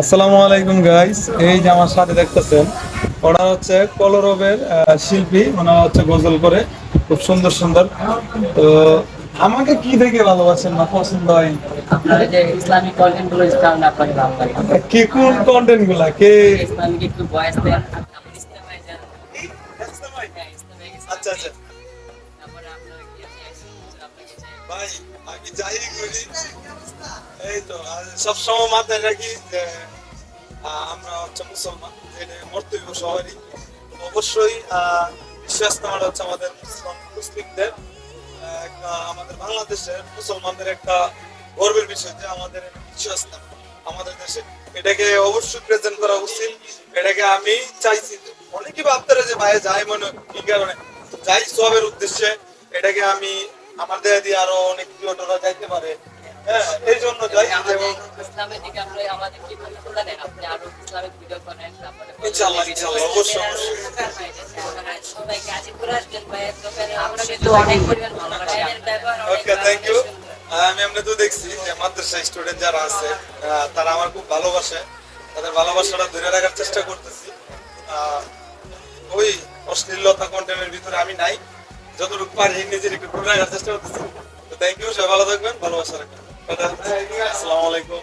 আসসালামু আলাইকুম গাইস এই যে আমার সাথে দেখতেছেন ওরা হচ্ছে কলরবের শিল্পী ওনারা হচ্ছে গজল করে খুব সুন্দর সুন্দর। তো আমাকে কি দেখে ভালোবাসেন না পছন্দ হয়? আপনার যে ইসলামিক কন্টেন্টগুলো কারণে আপনাকে ভালো লাগে? কি কোন কন্টেন্টগুলা? কে? ইসলামিক একটু ভয়েস দেন। আচ্ছা আচ্ছা। ভাই, আমি যাই করি। এই তো সব সময় মাথায় রাখি যে আমরা হচ্ছে মুসলমান এটা মর্তব্য সবারই। অবশ্যই বিশ্বাস নেওয়াটা হচ্ছে আমাদের মুসলমান মুসলিমদের আমাদের বাংলাদেশের মুসলমানদের একটা গর্বের বিষয় যে আমাদের বিশ্বাস না আমাদের দেশে। এটাকে অবশ্যই প্রেজেন্ট করা উচিত। এটাকে আমি চাইছি অনেকে ভাবতে যে, ভাই, যাই মনে কি কারণে? যাই সবের উদ্দেশ্যে, এটাকে আমি আমার দেয়া দিয়ে আরও অনেক কিলোটোরা যাইতে পারে। হ্যাঁ এই জন্য যাই ইসলামের দিকে আপনি আমাদের কি বলতে জানেন আপনি আরও ইসলামিক ভিডিও করেন তারপরে ইনশাআল্লাহ, ইনশাআল্লাহ, অবশ্যই, অবশ্যই। সবাই গাজীপুর আসবেন ভাইয়ের দোকানে আমরা কিন্তু অনেক পরিমাণ ভালো লাগে ওকে থ্যাংক ইউ আমি এমনি তো দেখছি যে মাদ্রাসা স্টুডেন্ট যারা আছে তারা আমার খুব ভালোবাসে। তাদের ভালোবাসাটা ধরে রাখার চেষ্টা করতেছি। আহ, ওই অশ্লীলতা কন্টেন্টের ভিতরে আমি নাই। যতটুকু পারি নিজের একটু চেষ্টা করতেছি। তো থ্যাংক ইউ সবাই ভালো থাকবেন ভালোবাসা রাখবেন। আসসালামু আলাইকুম।